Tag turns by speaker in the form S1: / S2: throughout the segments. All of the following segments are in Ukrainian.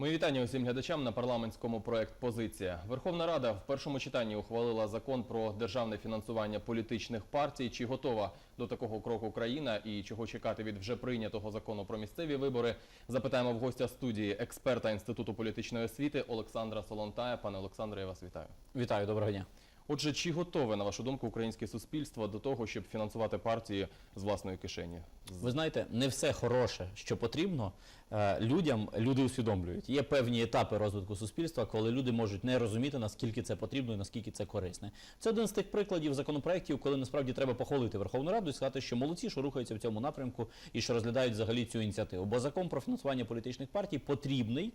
S1: Мої вітання усім глядачам на парламентському проект Позиція. Верховна Рада в першому читанні ухвалила закон про державне фінансування політичних партій. Чи готова до такого кроку країна і чого чекати від вже прийнятого закону про місцеві вибори? Запитаємо в гостя студії експерта інституту політичної освіти Олександра Солонтая. Пане Олександре, я вас вітаю.
S2: Вітаю, доброго дня.
S1: Отже, чи готове на вашу думку українське суспільство до того, щоб фінансувати партії з власної кишені?
S2: Ви знаєте, не все хороше, що потрібно людям, люди усвідомлюють. Є певні етапи розвитку суспільства, коли люди можуть не розуміти, наскільки це потрібно і наскільки це корисне. Це один з тих прикладів законопроєктів, коли насправді треба похвалити Верховну Раду і сказати, що молодці, що рухаються в цьому напрямку і що розглядають взагалі цю ініціативу. Бо закон про фінансування політичних партій потрібний.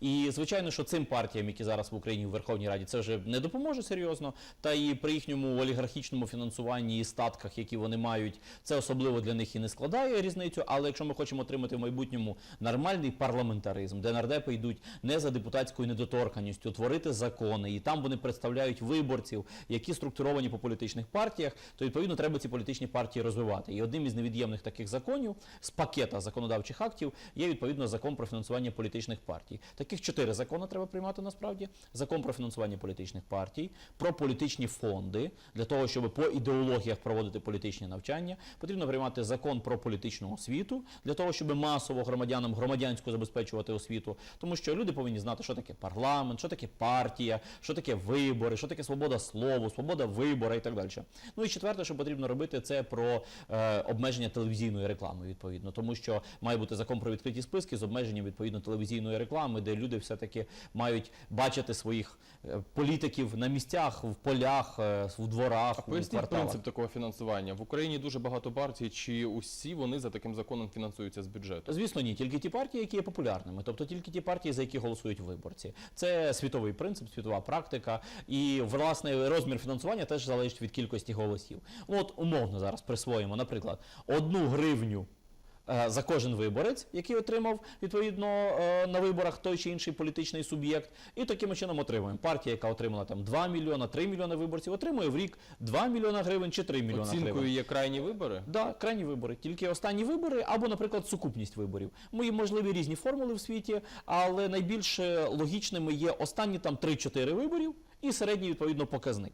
S2: І звичайно, що цим партіям, які зараз в Україні в Верховній Раді, це вже не допоможе серйозно. Та і при їхньому олігархічному фінансуванні і статках, які вони мають, це особливо для них і не складає різницю. Але якщо ми хочемо отримати в майбутньому нормальний парламентаризм, де нардепи йдуть не за депутатською недоторканістю, творити закони, і там вони представляють виборців, які структуровані по політичних партіях, то відповідно треба ці політичні партії розвивати. І одним із невід'ємних таких законів з пакета законодавчих актів є відповідно закон про фінансування політичних партій. Таких чотири закони треба приймати насправді: закон про фінансування політичних партій, про політичні фонди для того, щоб по ідеологіях проводити політичні навчання. Потрібно приймати закон про політичну освіту для того, щоб масово громадянам громадянську забезпечувати освіту, тому що люди повинні знати, що таке парламент, що таке партія, що таке вибори, що таке свобода слова, свобода вибору і так далі. Ну і четверте, що потрібно робити, це про е, обмеження телевізійної реклами, відповідно, тому що має бути закон про відкриті списки з обмеженням відповідно телевізійної реклами, де люди все-таки мають бачити своїх е, політиків на місцях, в полях, е, в дворах, в
S1: Поясніть
S2: кварталах.
S1: принцип такого фінансування. В Україні дуже багато партій. Чи усі вони за таким законом фінансуються з бюджету?
S2: Звісно, ні, тільки ті партії, які є популярними, тобто тільки ті партії, за які голосують виборці. Це світовий принцип, світова практика, і власне розмір фінансування теж залежить від кількості голосів. От умовно зараз присвоїмо, наприклад, одну гривню. Е, За кожен виборець, який отримав відповідно е, на виборах той чи інший політичний суб'єкт, і таким чином отримуємо. Партія, яка отримала там 2 мільйона, 3 мільйони виборців, отримує в рік 2 мільйона гривень чи 3 мільйона гривень.
S1: Оцінкою є крайні вибори.
S2: Да, крайні вибори, тільки останні вибори або, наприклад, сукупність виборів. Мої можливі різні формули в світі, але найбільш е, логічними є останні там 3-4 виборів і середній відповідно показник.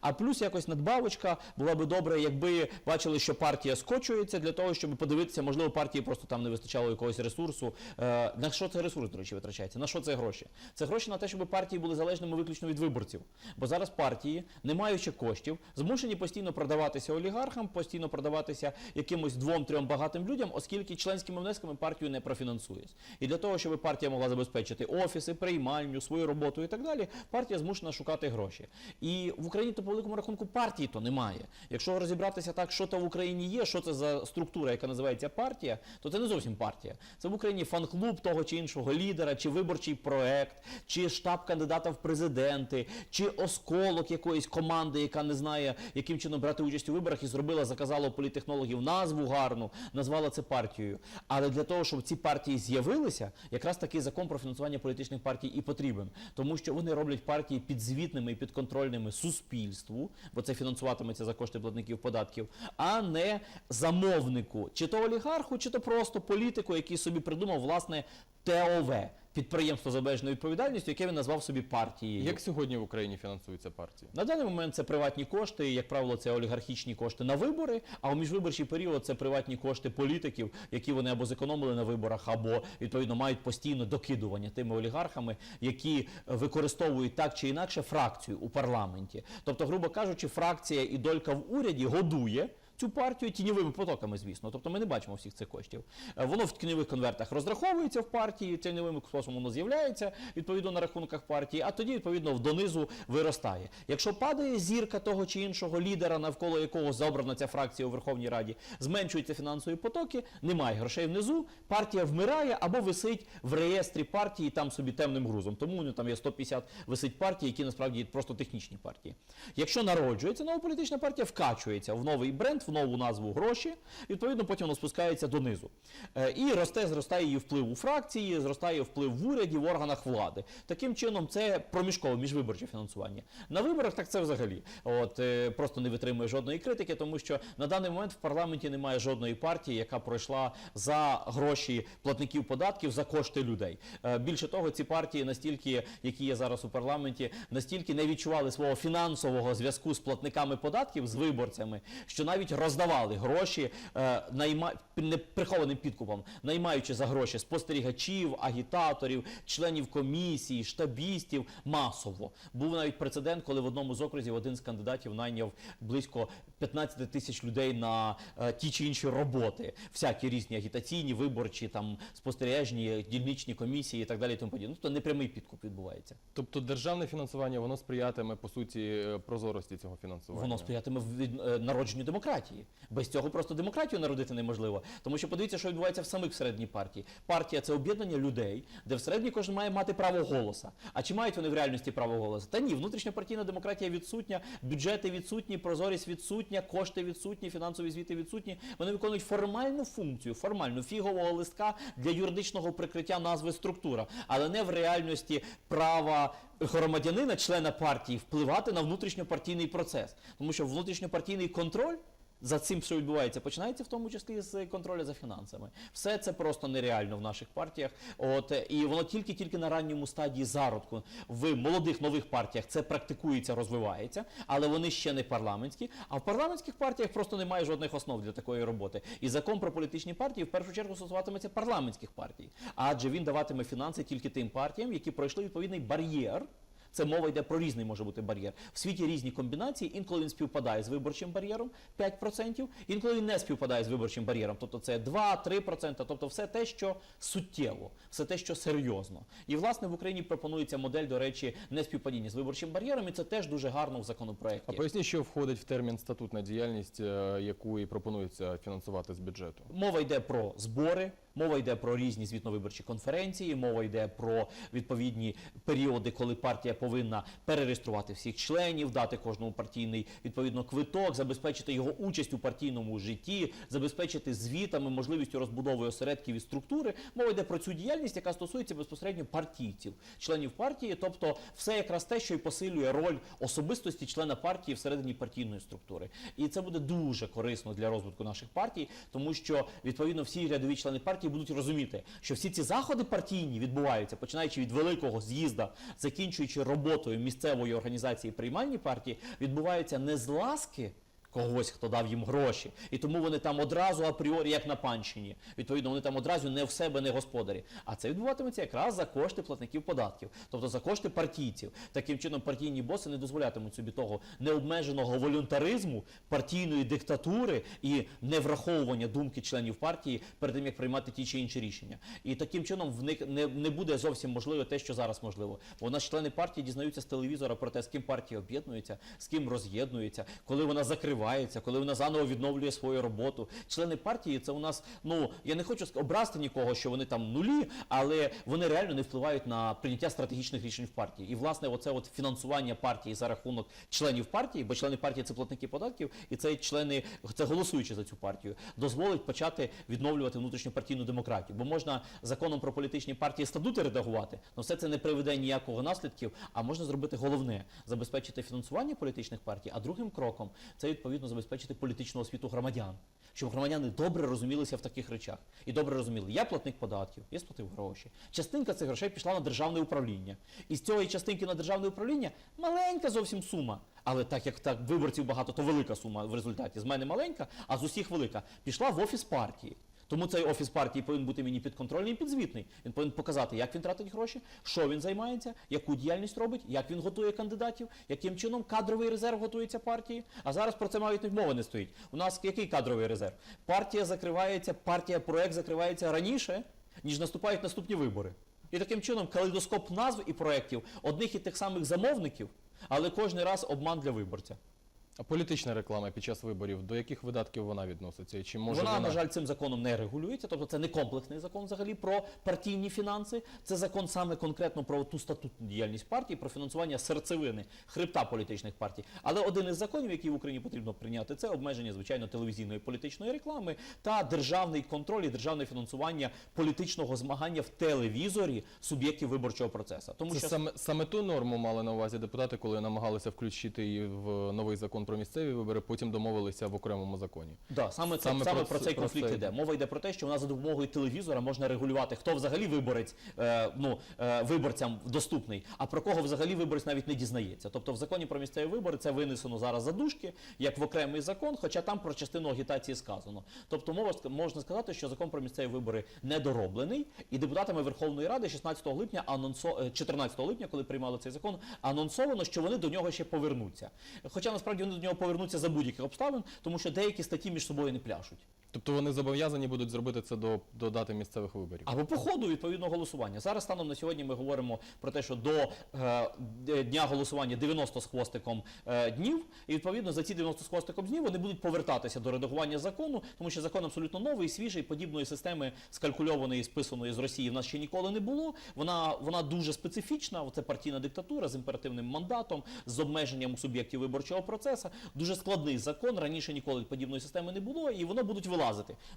S2: А плюс якось надбавочка була би добре, якби бачили, що партія скочується для того, щоб подивитися, можливо, партії просто там не вистачало якогось ресурсу. Е, на що цей ресурс, до речі, витрачається? На що це гроші? Це гроші на те, щоб партії були залежними виключно від виборців. Бо зараз партії, не маючи коштів, змушені постійно продаватися олігархам, постійно продаватися якимось двом-трьом багатим людям, оскільки членськими внесками партію не профінансуєш. І для того, щоб партія могла забезпечити офіси, приймальню, свою роботу і так далі, партія змушена шукати гроші. І в Україні то по великому рахунку партії то немає. Якщо розібратися так, що то в Україні є, що це за структура, яка називається партія, то це не зовсім партія. Це в Україні фан-клуб того чи іншого лідера, чи виборчий проект, чи штаб кандидата в президенти, чи осколок якоїсь команди, яка не знає, яким чином брати участь у виборах, і зробила, заказала у політтехнологів назву гарну, назвала це партією. Але для того, щоб ці партії з'явилися, якраз такий закон про фінансування політичних партій і потрібен, тому що вони роблять партії підзвітними і підконтрольними суспільству, бо це фінансуватиметься за кошти платників податків, а не замовнику, чи то олігарху, чи то просто політику, який собі придумав власне ТОВ. Підприємство з обмеженою відповідальністю, яке він назвав собі партією.
S1: Як сьогодні в Україні фінансуються партії?
S2: На даний момент це приватні кошти, як правило, це олігархічні кошти на вибори. А у міжвиборчий період це приватні кошти політиків, які вони або зекономили на виборах, або відповідно мають постійно докидування тими олігархами, які використовують так чи інакше фракцію у парламенті. Тобто, грубо кажучи, фракція і долька в уряді годує. Цю партію тіньовими потоками, звісно. Тобто ми не бачимо всіх цих коштів. Е, Воно в тіньових конвертах розраховується в партії, тіньовим способом воно з'являється відповідно на рахунках партії, а тоді відповідно донизу виростає. Якщо падає зірка того чи іншого лідера, навколо якого забрана ця фракція у Верховній Раді, зменшуються фінансові потоки, немає грошей внизу, партія вмирає або висить в реєстрі партії там собі темним грузом. Тому ну, там є 150 висить партій, які насправді просто технічні партії. Якщо народжується нова політична партія, вкачується в новий бренд, в нову назву гроші. Відповідно, потім воно спускається донизу. Е, І росте, зростає її вплив у фракції, зростає вплив в уряді, в органах влади. Таким чином, це проміжкове міжвиборче фінансування. На виборах так це взагалі. От е, просто не витримує жодної критики, тому що на даний момент в парламенті немає жодної партії, яка пройшла за гроші платників податків за кошти людей. Е, Більше того, ці партії настільки, які є зараз у парламенті, настільки не відчували свого фінансового зв'язку з платниками податків, з виборцями, що навіть роздавали гроші е, найма... прихованим підкупом, наймаючи за гроші спостерігачів, агітаторів, членів комісії, штабістів масово. Був навіть прецедент, коли в одному з окрузів один з кандидатів найняв близько 15 тисяч людей на е, ті чи інші роботи, всякі різні агітаційні, виборчі, там спостережні, дільничні комісії і так далі. і Тому подібне. Ну, Тобто непрямий підкуп відбувається.
S1: Тобто державне фінансування воно сприятиме по суті е, прозорості цього фінансування.
S2: Воно сприятиме в е, народженню демократії. Без цього просто демократію народити неможливо. Тому що подивіться, що відбувається в самих всередині партії. Партія це об'єднання людей, де всередині кожен має мати право голоса. А чи мають вони в реальності право голосу? Та ні, внутрішня партійна демократія відсутня, бюджети відсутні, прозорість відсутня, кошти відсутні, фінансові звіти відсутні. Вони виконують формальну функцію, формальну фігового листка для юридичного прикриття назви структура, але не в реальності права громадянина, члена партії, впливати на внутрішньопартійний процес. Тому що внутрішньопартійний контроль. За цим, що відбувається, починається в тому числі з контролю за фінансами. Все це просто нереально в наших партіях. От і воно тільки-тільки на ранньому стадії зародку в молодих нових партіях це практикується, розвивається, але вони ще не парламентські. А в парламентських партіях просто немає жодних основ для такої роботи. І закон про політичні партії в першу чергу стосуватиметься парламентських партій, адже він даватиме фінанси тільки тим партіям, які пройшли відповідний бар'єр. Це мова йде про різний може бути бар'єр. В світі різні комбінації. Інколи він співпадає з виборчим бар'єром 5%, інколи він не співпадає з виборчим бар'єром. Тобто це 2-3%, тобто все те, що суттєво, все те, що серйозно. І власне в Україні пропонується модель, до речі, не співпадіння з виборчим бар'єром, і це теж дуже гарно в
S1: А
S2: законопроекті.
S1: поясніть, що входить в термін статутна діяльність, е, яку і пропонується фінансувати з бюджету.
S2: Мова йде про збори, мова йде про різні звітно-виборчі конференції, мова йде про відповідні періоди, коли партія повинна перереєструвати всіх членів, дати кожному партійний відповідно квиток, забезпечити його участь у партійному житті, забезпечити звітами, можливістю розбудови осередків і структури. Мова йде про цю діяльність, яка стосується безпосередньо партійців, членів партії, тобто все якраз те, що і посилює роль особистості члена партії всередині партійної структури. І це буде дуже корисно для розвитку наших партій, тому що відповідно всі рядові члени партії будуть розуміти, що всі ці заходи партійні відбуваються, починаючи від великого з'їзда, закінчуючи роботою місцевої організації приймальні партії, відбуваються не з ласки. Когось, хто дав їм гроші, і тому вони там одразу апріорі, як на панщині. Відповідно, вони там одразу не в себе, не господарі. А це відбуватиметься якраз за кошти платників податків, тобто за кошти партійців. Таким чином, партійні боси не дозволятимуть собі того необмеженого волюнтаризму, партійної диктатури і невраховування думки членів партії перед тим, як приймати ті чи інші рішення. І таким чином в них не, не буде зовсім можливо те, що зараз можливо. Бо у нас члени партії дізнаються з телевізора про те, з ким партія об'єднується, з ким роз'єднується, коли вона закривається, коли вона заново відновлює свою роботу. Члени партії це у нас, ну я не хочу образити нікого, що вони там нулі, але вони реально не впливають на прийняття стратегічних рішень в партії. І власне, оце от фінансування партії за рахунок членів партії, бо члени партії це платники податків, і це члени, це голосуючи за цю партію, дозволить почати відновлювати внутрішньопартійну демократію. Бо можна законом про політичні партії статути редагувати, але все це не приведе ніякого наслідків. А можна зробити головне забезпечити фінансування політичних партій. А другим кроком це відповідно забезпечити політичну освіту громадян, щоб громадяни добре розумілися в таких речах і добре розуміли, я платник податків, я сплатив гроші. Частинка цих грошей пішла на державне управління. І з цієї частинки на державне управління маленька зовсім сума. Але так як так виборців багато, то велика сума в результаті. З мене маленька, а з усіх велика. Пішла в офіс партії. Тому цей офіс партії повинен бути мені підконтрольний і підзвітний. Він повинен показати, як він тратить гроші, що він займається, яку діяльність робить, як він готує кандидатів, яким чином кадровий резерв готується партії. А зараз про це навіть мови не стоїть. У нас який кадровий резерв? Партія закривається, партія проект закривається раніше, ніж наступають наступні вибори. І таким чином калейдоскоп назв і проєктів одних і тих самих замовників, але кожен раз обман для виборця.
S1: А політична реклама під час виборів до яких видатків вона відноситься? І чи може
S2: вона, на жаль, цим законом не регулюється, тобто це не комплексний закон взагалі про партійні фінанси. Це закон саме конкретно про ту статутну діяльність партії, про фінансування серцевини, хребта політичних партій. Але один із законів, який в Україні потрібно прийняти, це обмеження звичайно телевізійної політичної реклами та державний контроль і державне фінансування політичного змагання в телевізорі суб'єктів виборчого процесу. Тому
S1: Це
S2: що
S1: саме, саме ту норму мали на увазі депутати, коли намагалися включити її в новий закон про місцеві вибори, потім домовилися в окремому законі.
S2: Да, саме, це,
S1: Саме
S2: саме,
S1: про
S2: про, цей
S1: про
S2: конфлікт йде. Мова йде про те, що у нас за допомогою телевізора можна регулювати, хто взагалі виборець е, ну, е, виборцям доступний, а про кого взагалі виборець навіть не дізнається. Тобто в законі про місцеві вибори це винесено зараз за дужки, як в окремий закон, хоча там про частину агітації сказано. Тобто мова можна сказати, що закон про місцеві вибори недороблений, і депутатами Верховної Ради 16 липня анонсо е, 14 липня, коли приймали цей закон, анонсовано, що вони до нього ще повернуться. Хоча насправді вони до нього повернуться за будь-яких обставин, тому що деякі статті між собою не пляшуть.
S1: Тобто вони зобов'язані будуть зробити це до, до дати місцевих виборів.
S2: Або по ходу відповідного голосування. Зараз станом на сьогодні ми говоримо про те, що до е, дня голосування 90 з хвостиком е, днів, і відповідно за ці 90 з хвостиком днів вони будуть повертатися до редагування закону, тому що закон абсолютно новий, свіжий, подібної системи скалькульованої, списаної з Росії в нас ще ніколи не було. Вона, вона дуже специфічна. Це партійна диктатура з імперативним мандатом, з обмеженням суб'єктів виборчого процесу. Дуже складний закон. Раніше ніколи подібної системи не було, і воно будуть вилазити.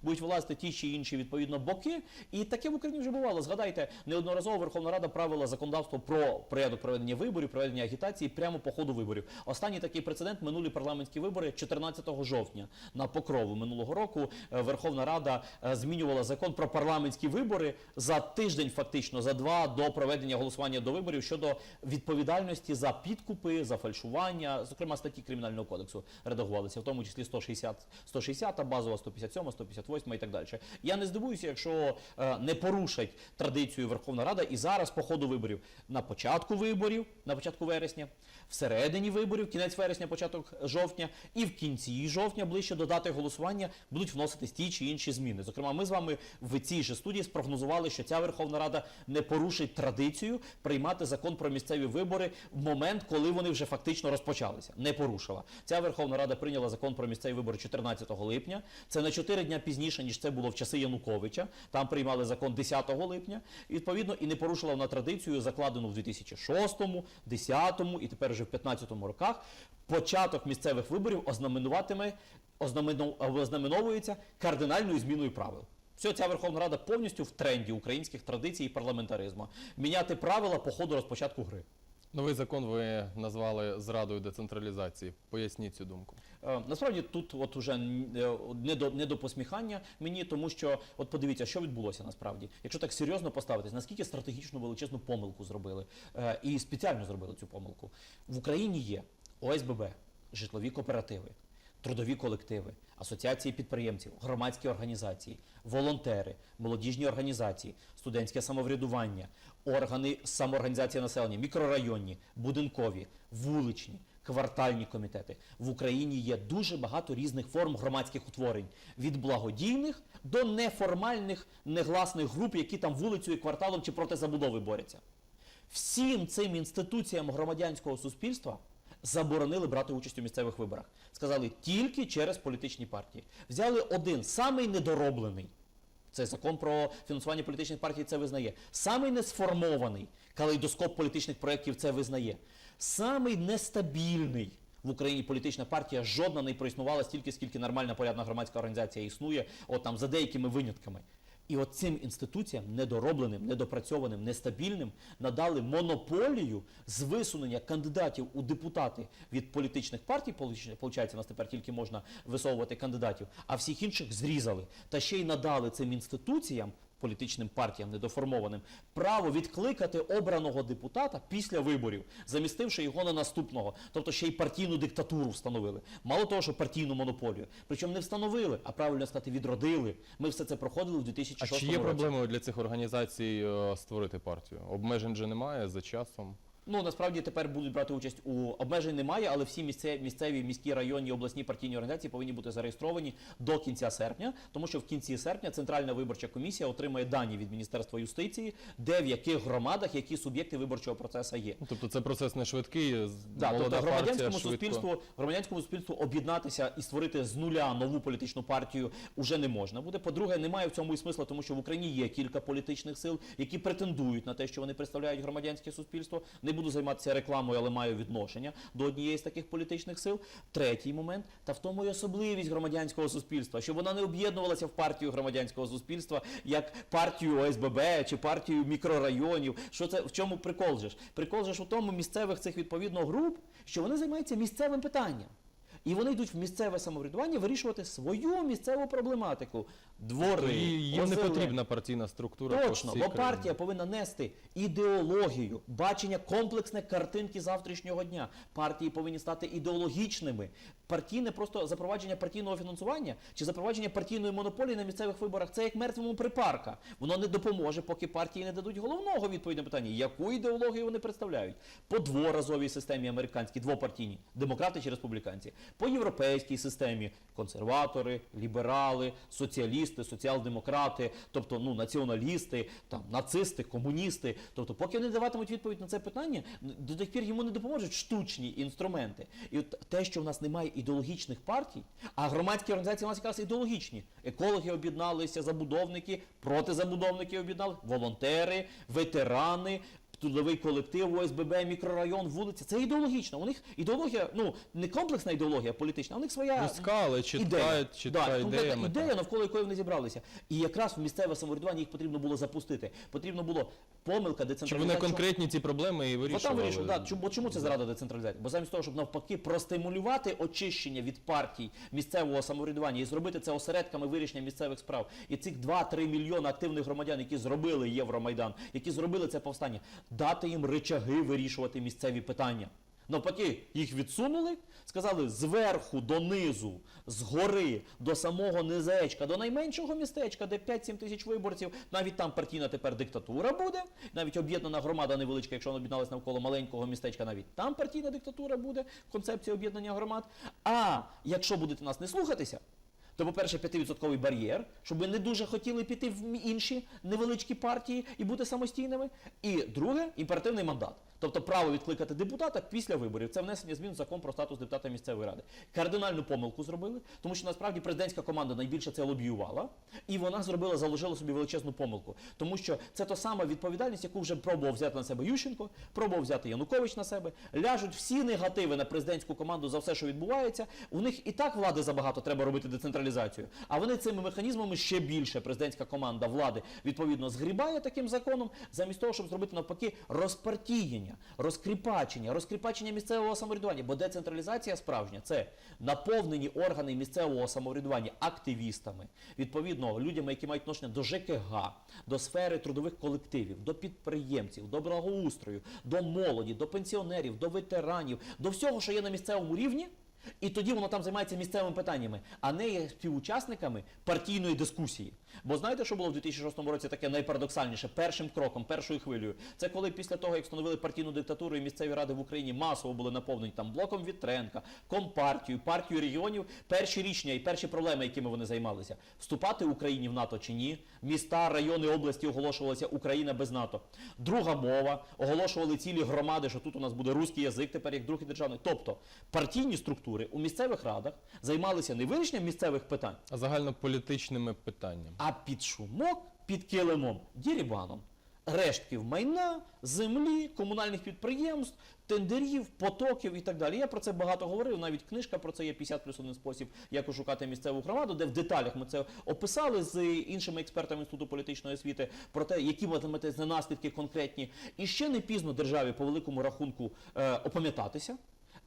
S2: Будуть вилазити ті чи інші відповідно боки. І таке в Україні вже бувало. Згадайте, неодноразово Верховна Рада правила законодавство про порядок проведення виборів, проведення агітації прямо по ходу виборів. Останній такий прецедент минулі парламентські вибори 14 жовтня на покрову минулого року. е, Верховна Рада е, змінювала закон про парламентські вибори за тиждень, фактично за два до проведення голосування до виборів щодо відповідальності за підкупи, за фальшування, зокрема статті кримінального кодексу редагувалися, в тому числі 160, 160 базова, 157, 158 і так далі. Я не здивуюся, якщо е, не порушать традицію Верховна Рада і зараз по ходу виборів на початку виборів, на початку вересня, всередині виборів, кінець вересня, початок жовтня, і в кінці жовтня, ближче до дати голосування, будуть вноситись ті чи інші зміни. Зокрема, ми з вами в цій же студії спрогнозували, що ця Верховна Рада не порушить традицію приймати закон про місцеві вибори в момент, коли вони вже фактично розпочалися. Не порушила. Ця Верховна Рада прийняла закон про місцеві вибори 14 липня. Це на 4 дня пізніше, ніж це було в часи Януковича. Там приймали закон 10 липня. І відповідно і не порушила вона традицію, закладену в 2006, 10 і тепер вже в 15 роках. Початок місцевих виборів ознаменуватиме ознаменовується кардинальною зміною правил. Все, ця Верховна Рада повністю в тренді українських традицій і парламентаризму. Міняти правила по ходу розпочатку гри.
S1: Новий закон ви назвали зрадою децентралізації. Поясніть цю думку.
S2: Е, Насправді тут от уже е, не до, не до посміхання мені, тому що от подивіться, що відбулося насправді. Якщо так серйозно поставитись, наскільки стратегічну величезну помилку зробили е, і спеціально зробили цю помилку. В Україні є ОСББ, житлові кооперативи, трудові колективи, асоціації підприємців, громадські організації, волонтери, молодіжні організації, студентське самоврядування, органи самоорганізації населення, мікрорайонні, будинкові, вуличні квартальні комітети. В Україні є дуже багато різних форм громадських утворень від благодійних до неформальних негласних груп, які там вулицею, кварталом чи проти забудови борються. Всім цим інституціям громадянського суспільства заборонили брати участь у місцевих виборах. Сказали тільки через політичні партії. Взяли один самий недороблений. Це закон про фінансування політичних партій це визнає. Самий несформований калейдоскоп політичних проєктів це визнає. Самий нестабільний в Україні політична партія жодна не проіснувала стільки, скільки нормальна порядна громадська організація існує, от там за деякими винятками. І от цим інституціям недоробленим, недопрацьованим, нестабільним надали монополію з висунення кандидатів у депутати від політичних партій. Получається, нас тепер тільки можна висовувати кандидатів, а всіх інших зрізали. Та ще й надали цим інституціям, політичним партіям недоформованим, право відкликати обраного депутата після виборів, замістивши його на наступного. Тобто ще й партійну диктатуру встановили. Мало того, що партійну монополію. Причому не встановили, а правильно сказати, відродили. Ми все це проходили в
S1: А
S2: 2006
S1: чи є
S2: році.
S1: проблемою для цих організацій е, створити партію? Обмежень же немає за часом.
S2: Ну насправді тепер будуть брати участь у обмежень немає, але всі місцеві, місцеві міські районні обласні партійні організації повинні бути зареєстровані до кінця серпня, тому що в кінці серпня Центральна виборча комісія отримає дані від Міністерства юстиції, де в яких громадах які суб'єкти виборчого процесу є.
S1: Ну, Тобто це процес не швидкий.
S2: Да,
S1: молода
S2: тобто громадянському
S1: партія швидко.
S2: суспільству, громадянському суспільству об'єднатися і створити з нуля нову політичну партію уже не можна буде. По-друге, немає в цьому і смисла, тому що в Україні є кілька політичних сил, які претендують на те, що вони представляють громадянське суспільство. Не буду займатися рекламою, але маю відношення до однієї з таких політичних сил. Третій момент, та в тому і особливість громадянського суспільства, що вона не об'єднувалася в партію громадянського суспільства як партію ОСББ чи партію мікрорайонів. Що це в чому прикол же ж? Прикол же ж у тому місцевих цих відповідно груп, що вони займаються місцевим питанням. І вони йдуть в місцеве самоврядування вирішувати свою місцеву проблематику. Двори,
S1: І їм не потрібна партійна структура.
S2: Точно, бо партія повинна нести ідеологію, бачення комплексне картинки завтрашнього дня. Партії повинні стати ідеологічними. Партійне просто запровадження партійного фінансування чи запровадження партійної монополії на місцевих виборах це як мертвому припарка. Воно не допоможе, поки партії не дадуть головного відповідь на питання, яку ідеологію вони представляють. По дворазовій системі американській, двопартійній, демократи чи республіканці, по європейській системі консерватори, ліберали, соціалісти, соціал-демократи, тобто ну націоналісти, там нацисти, комуністи. Тобто, поки вони даватимуть відповідь на це питання, до тих пір йому не допоможуть штучні інструменти. І от те, що в нас немає ідеологічних партій, а громадські організації у нас якраз ідеологічні. Екологи об'єдналися, забудовники, протизабудовники об'єднали, волонтери, ветерани. Трудовий колектив, ОСББ, мікрорайон, вулиця. Це ідеологічно. У них ідеологія, ну не комплексна ідеологія політична, у них своя
S1: Вузька, але чітка,
S2: ідея.
S1: чітка
S2: да,
S1: ідея. мета.
S2: ідея, навколо якої вони зібралися. І якраз в місцеве самоврядування їх потрібно було запустити. Потрібно було помилка,
S1: Щоб
S2: децентралізація.
S1: вони конкретні ці проблеми і
S2: Бо там
S1: вирішували.
S2: да, чому, бо чому це зрада децентралізації? Бо замість того, щоб навпаки простимулювати очищення від партій місцевого самоврядування і зробити це осередками вирішення місцевих справ. І цих 2-3 мільйони активних громадян, які зробили Євромайдан, які зробили це повстання, дати їм речаги вирішувати місцеві питання. Навпаки, їх відсунули, сказали зверху до низу, згори до самого низечка, до найменшого містечка, де 5-7 тисяч виборців. Навіть там партійна тепер диктатура буде, навіть об'єднана громада невеличка, якщо вона об'єдналась навколо маленького містечка, навіть там партійна диктатура буде, концепція об'єднання громад. А якщо будете нас не слухатися, то, по-перше, 5% бар'єр, щоб ви не дуже хотіли піти в інші невеличкі партії і бути самостійними. І друге, імперативний мандат. Тобто право відкликати депутата після виборів. Це внесення змін в закон про статус депутата місцевої ради. Кардинальну помилку зробили, тому що насправді президентська команда найбільше це лобіювала, і вона зробила, заложила собі величезну помилку. Тому що це та сама відповідальність, яку вже пробував взяти на себе Ющенко, пробував взяти Янукович на себе. Ляжуть всі негативи на президентську команду за все, що відбувається. У них і так влади забагато треба робити децентралізацію. А вони цими механізмами ще більше президентська команда влади відповідно згрібає таким законом, замість того, щоб зробити навпаки розпартієння, розкріпачення, розкріпачення місцевого самоврядування. Бо децентралізація справжня це наповнені органи місцевого самоврядування активістами, відповідно людями, які мають відношення до ЖКГ, до сфери трудових колективів, до підприємців, до благоустрою, до молоді, до пенсіонерів, до ветеранів, до всього, що є на місцевому рівні. І тоді воно там займається місцевими питаннями, а не є співучасниками партійної дискусії. Бо знаєте, що було в 2006 році таке найпарадоксальніше? Першим кроком, першою хвилею, це коли після того, як встановили партійну диктатуру і місцеві ради в Україні масово були наповнені там блоком Вітренка, компартію, партію регіонів, перші рішення і перші проблеми, якими вони займалися, вступати Україні в НАТО чи ні, міста, райони, області оголошувалися Україна без НАТО. Друга мова, оголошували цілі громади, що тут у нас буде руський язик, тепер як другий державний. Тобто партійні структури у місцевих радах займалися не вирішенням місцевих питань,
S1: А загальнополітичними питаннями.
S2: а під шумок, під килимом, дірібаном. Рештків майна, землі, комунальних підприємств, тендерів, потоків і так далі. Я про це багато говорив. Навіть книжка про це є 50 плюс один спосіб, як ошукати місцеву громаду, де в деталях ми це описали з іншими експертами інституту політичної освіти про те, які матемете наслідки конкретні. І ще не пізно державі по великому рахунку е, опам'ятатися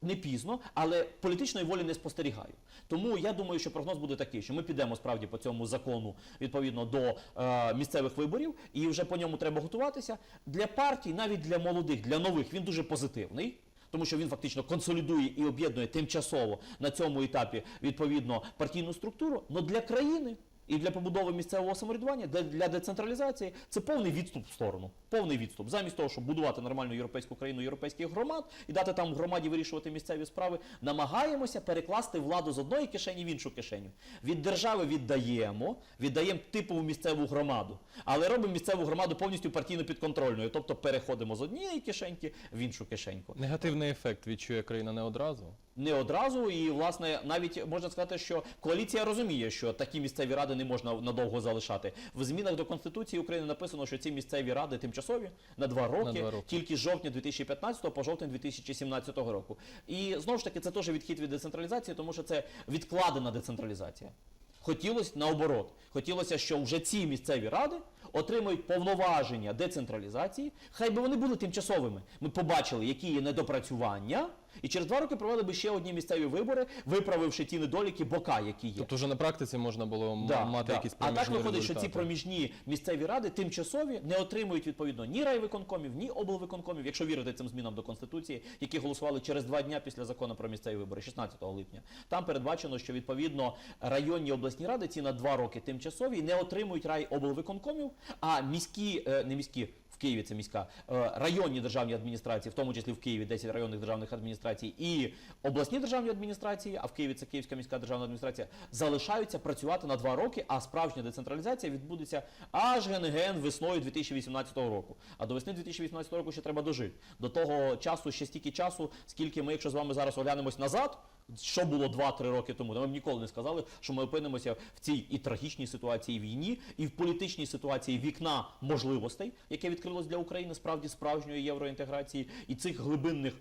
S2: не пізно, але політичної волі не спостерігаю. Тому я думаю, що прогноз буде такий, що ми підемо справді по цьому закону відповідно до е, місцевих виборів, і вже по ньому треба готуватися. Для партій, навіть для молодих, для нових, він дуже позитивний. Тому що він фактично консолідує і об'єднує тимчасово на цьому етапі відповідно партійну структуру. але для країни І для побудови місцевого самоврядування, для, децентралізації це повний відступ в сторону. Повний відступ. Замість того, щоб будувати нормальну європейську країну європейських громад і дати там громаді вирішувати місцеві справи, намагаємося перекласти владу з одної кишені в іншу кишеню. Від держави віддаємо, віддаємо типову місцеву громаду, але робимо місцеву громаду повністю партійно підконтрольною. Тобто переходимо з однієї кишеньки в іншу кишеньку.
S1: Негативний ефект відчує країна не одразу.
S2: Не одразу, і власне навіть можна сказати, що коаліція розуміє, що такі місцеві ради не можна надовго залишати. В змінах до конституції України написано, що ці місцеві ради тимчасові на два роки,
S1: два роки.
S2: тільки з жовтня 2015 по жовтень 2017 року. І знову ж таки, це теж відхід від децентралізації, тому що це відкладена децентралізація. Хотілося наоборот. Хотілося, що вже ці місцеві ради отримують повноваження децентралізації, хай би вони були тимчасовими. Ми побачили, які є недопрацювання, і через два роки провели би ще одні місцеві вибори, виправивши ті недоліки, бока, які є.
S1: Тобто вже на практиці можна було
S2: Да,
S1: мати
S2: да.
S1: якісь
S2: а так виходить, що ці проміжні місцеві ради тимчасові не отримують відповідно ні райвиконкомів, ні облвиконкомів, якщо вірити цим змінам до конституції, які голосували через два дня після закону про місцеві вибори, 16 липня. Там передбачено, що відповідно районні обласні ради ці на два роки тимчасові не отримують рай облвиконкомів, а міські е, не міські. Києві це міська е, районні державні адміністрації, в тому числі в Києві 10 районних державних адміністрацій, і обласні державні адміністрації, а в Києві це Київська міська державна адміністрація, залишаються працювати на два роки, а справжня децентралізація відбудеться аж ген-ген весною 2018 року. А до весни 2018 року ще треба дожити. До того часу ще стільки часу, скільки ми, якщо з вами зараз оглянемось назад. Що було 2-3 роки тому? Ми ніколи не сказали, що ми опинимося в цій і трагічній ситуації війні, і в політичній ситуації вікна можливостей, яке відкрилось для України справді справжньої євроінтеграції, і цих глибинних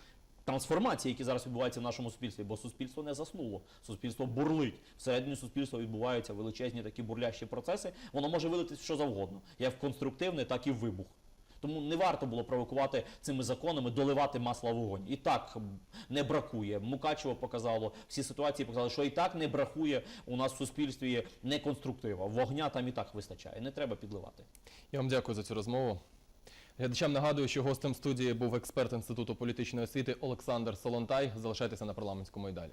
S2: трансформацій, які зараз відбуваються в нашому суспільстві, бо суспільство не заснуло, суспільство бурлить. Всередині суспільства відбуваються величезні такі бурлящі процеси. Воно може вилитись що завгодно, як в конструктивне, так і в вибух. Тому не варто було провокувати цими законами, доливати масло в вогонь. І так не бракує. Мукачево показало, всі ситуації показали, що і так не бракує у нас в суспільстві неконструктива. Вогня там і так вистачає. Не треба підливати.
S1: Я вам дякую за цю розмову. Глядачам нагадую, що гостем студії був експерт Інституту політичної освіти Олександр Солонтай. Залишайтеся на парламентському і далі.